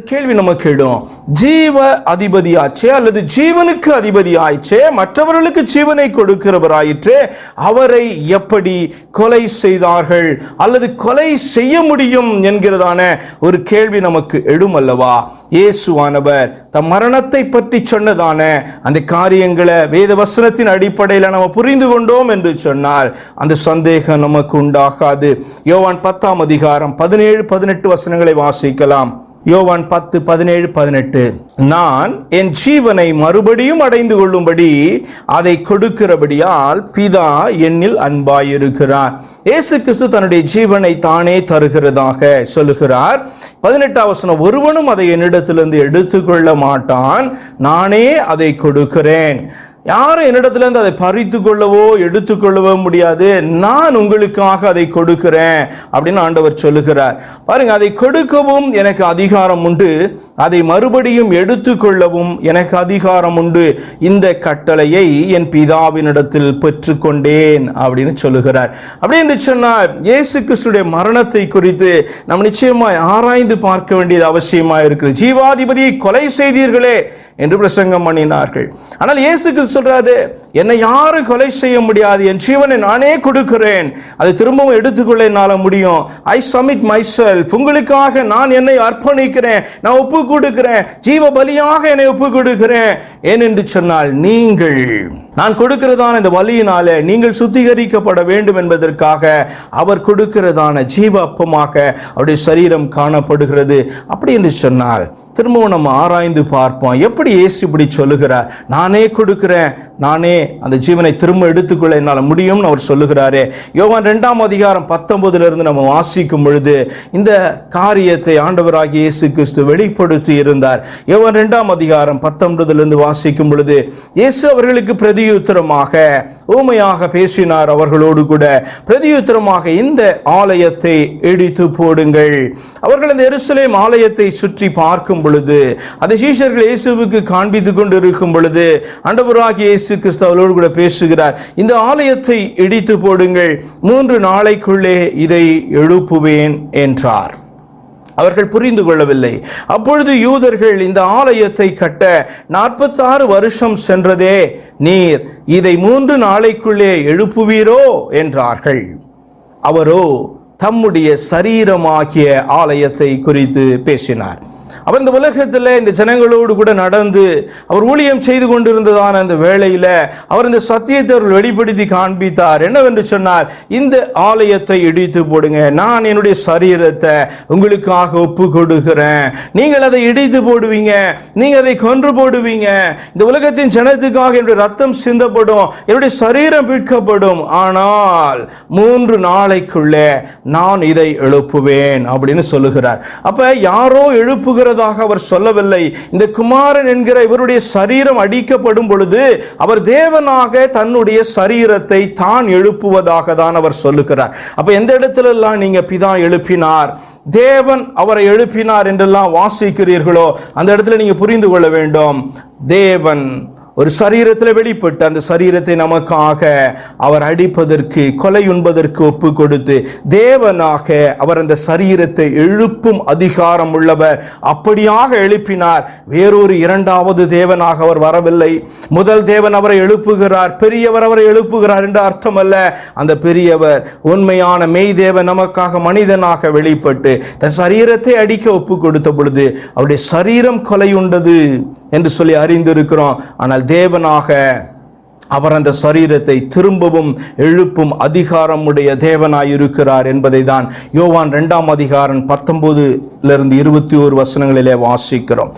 கேள்வி நமக்கு எழும் ஜீவ அதிபதியாச்சே அல்லது ஜீவனுக்கு அதிபதியாயிற்றே? மற்றவர்களுக்கு ஜீவனை கொடுக்கிறவராயிற்றே? அவரை எப்படி கொலை செய்தார்கள்? அல்லது கொலை செய்ய முடியும் என்கிறதான ஒரு கேள்வி நமக்கு எழும் அல்லவா? இயேசுவானவர் தம் மரணத்தை பற்றி சொன்னதான அந்த காரியங்களை வேத வசனத்தின் அடிப்படையில் நம்ம புரிந்து கொண்டோம் என்று சொன்னால் அந்த சந்தேகம் நமக்கு உண்டாகாது. யோவான் பத்தாம் அதிகாரம் பதினேழு பதினெட்டு வசனங்களை வாசிக்கலாம். யோவான் பத்து பதினேழு பதினெட்டு. நான் என் ஜீவனை மறுபடியும் அடைந்து கொள்ளும்படி அதை கொடுக்கிறபடியால் பிதா என்னில் அன்பாயிருக்கிறார். இயேசு கிறிஸ்து தன்னுடைய ஜீவனை தானே தருகிறதாக சொல்லுகிறார். பதினெட்டாம் வசனம் ஒருவனும் அதை என்னிடத்திலிருந்து எடுத்துக்கொள்ள மாட்டான். நானே அதை கொடுக்கிறேன். யாரும் என்னிடத்திலிருந்து அதை பறித்து கொள்ளவோ எடுத்துக்கொள்ளவோ முடியாது. நான் உங்களுக்காக அதை கொடுக்கிறேன் அப்படின்னு ஆண்டவர் சொல்லுகிறார். பாருங்க அதை கொடுக்கவும் எனக்கு அதிகாரம் உண்டு. அதை மறுபடியும் எடுத்துக்கொள்ளவும் எனக்கு அதிகாரம் உண்டு. இந்த கட்டளையை என் பிதாவினிடத்தில் பெற்றுக்கொண்டேன் அப்படின்னு சொல்லுகிறார். அப்படி என்று சொன்னால் இயேசு கிறிஸ்துடைய மரணத்தை குறித்து நம்ம நிச்சயமாய் ஆராய்ந்து பார்க்க வேண்டியது அவசியமாக இருக்குது ஜீவாதிபதியை கொலை செய்தீர்களே என்று பிரசங்கம் பண்ணினார்கள். ஆனால் இயேசுக்கு சொல்றாரு என்னை யாரும் கொலை செய்ய முடியாது. என் ஜீவனை நானே கொடுக்கிறேன். அதை திரும்பவும் எடுத்துக்கொள்ள என்னால் முடியும். ஐ சமிட் மை செல்ஃப் உங்களுக்காக நான் என்னை அர்ப்பணிக்கிறேன். நான் ஒப்பு கொடுக்கிறேன். ஜீவ பலியாக என்னை ஒப்பு கொடுக்கிறேன். ஏனென்று சொன்னால் நீங்கள் நான் கொடுக்கிறதான இந்த வழியினால நீங்கள் சுத்திகரிக்கப்பட வேண்டும் என்பதற்காக அவர் கொடுக்கிறதான ஜீவ அப்பமாக அவருடைய சரீரம் காணப்படுகிறது. அப்படி என்று சொன்னால் திரும்பவும் நம்ம ஆராய்ந்து பார்ப்போம். எப்படி எப்படி இயேசு இப்படி சொல்லுகிறார்? நானே கொடுக்கிறேன். நானே அந்த ஜீவனை திரும்ப எடுத்துக்கொள்ள என்னால் முடியும்னு அவர் சொல்லுகிறாரு. யோவான் ரெண்டாம் அதிகாரம் பத்தொன்பதுலேருந்து நம்ம வாசிக்கும் பொழுது இந்த காரியத்தை ஆண்டவராகி இயேசு கிறிஸ்து வெளிப்படுத்தி இருந்தார். யோவான் ரெண்டாம் அதிகாரம் பத்தொன்பதுலேருந்து வாசிக்கும் பொழுது இயேசு அவர்களுக்கு பிரதியுத்தரமாக ஊமையாக பேசினார் அவர்களோடு கூட. பிரதியுத்தரமாக இந்த ஆலயத்தை இடித்து போடுங்கள். அவர்கள் இந்த எருசலேம் ஆலயத்தை சுற்றி பார்க்கும் பொழுது அதை சீஷர்கள் இயேசுவுக்கு உங்களுக்கு காண்பித்து கொண்டு இருக்கும் பொழுது ஆண்டவராகிய இயேசு கிறிஸ்து கூட பேசுகிறார். இந்த ஆலயத்தை இடித்து போடுங்கள். மூன்று நாளைக்குள்ளே இதை எழுப்புவேன் என்றார். அவர்கள் புரிந்து கொள்ளவில்லை. அப்பொழுது யூதர்கள் இந்த ஆலயத்தை கட்ட நாற்பத்தாறு வருஷம் சென்றதே நீர். இதை மூன்று நாளைக்குள்ளே எழுப்புவீரோ என்றார்கள். அவரோ தம்முடைய சரீரமாகிய ஆலயத்தை குறித்து பேசினார். அவர் இந்த உலகத்தில் இந்த ஜனங்களோடு கூட நடந்து அவர் ஊழியம் செய்து கொண்டிருந்ததான அந்த வேளையில் அவர் இந்த சத்தியத்தை அவர்கள் வெளிப்படுத்தி காண்பித்தார். என்னவென்று சொன்னார் இந்த ஆலயத்தை இடித்து போடுங்க. நான் என்னுடைய சரீரத்தை உங்களுக்காக ஒப்பு கொடுக்கிறேன் நீங்கள் அதை இடித்து போடுவீங்க. நீங்கள் அதை கொன்று போடுவீங்க. இந்த உலகத்தின் ஜனத்துக்காக என்னுடைய ரத்தம் சிந்தப்படும். என்னுடைய சரீரம் பிற்கப்படும் ஆனால் மூன்று நாளைக்குள்ளே நான் இதை எழுப்புவேன் அப்படின்னு சொல்லுகிறார். அப்ப யாரோ எழுப்புகிறதாக அவர் சொல்லவில்லை. இந்த குமாரன் என்கிற இவருடைய சரீரம் அடிக்கப்படும் பொழுது அவர் தேவனாக தன்னுடைய சரீரத்தை தான் எழுப்புவதாக தான் அவர் சொல்லுகிறார். அப்ப எந்த இடத்துல எல்லாம் நீங்க பிதா எழுப்பினார்? தேவன் அவரை எழுப்பினார் என்றெல்லாம் வாசிக்கிறீர்களோ அந்த இடத்துல நீங்க புரிந்து கொள்ள வேண்டும். தேவன் ஒரு சரீரத்தில் வெளிப்பட்டு அந்த சரீரத்தை நமக்காக அவர் அடிப்பதற்கு கொலை உண்பதற்கு ஒப்பு கொடுத்து தேவனாக அவர் அந்த சரீரத்தை எழுப்பும் அதிகாரம் உள்ளவர். அப்படியாக எழுப்பினார். வேறொரு இரண்டாவது தேவனாக அவர் வரவில்லை. முதல் தேவன் அவரை எழுப்புகிறார். பெரியவர் அவரை எழுப்புகிறார் என்று அர்த்தம் அல்ல அந்த பெரியவர் உண்மையான மெய் தேவன் நமக்காக மனிதனாக வெளிப்பட்டு தன் சரீரத்தை அடிக்க ஒப்பு கொடுத்த பொழுது அவருடைய சரீரம் கொலை உண்டது என்று சொல்லி அறிந்திருக்கிறோம். ஆனால் தேவனாக அவர் அந்த சரீரத்தை திரும்பவும் எழுப்பும் அதிகாரம் உடைய என்பதை தான் யோவான் இரண்டாம் அதிகாரம் பத்தொன்பதுல இருந்து இருபத்தி ஒரு வசனங்களிலே வாசிக்கிறோம்.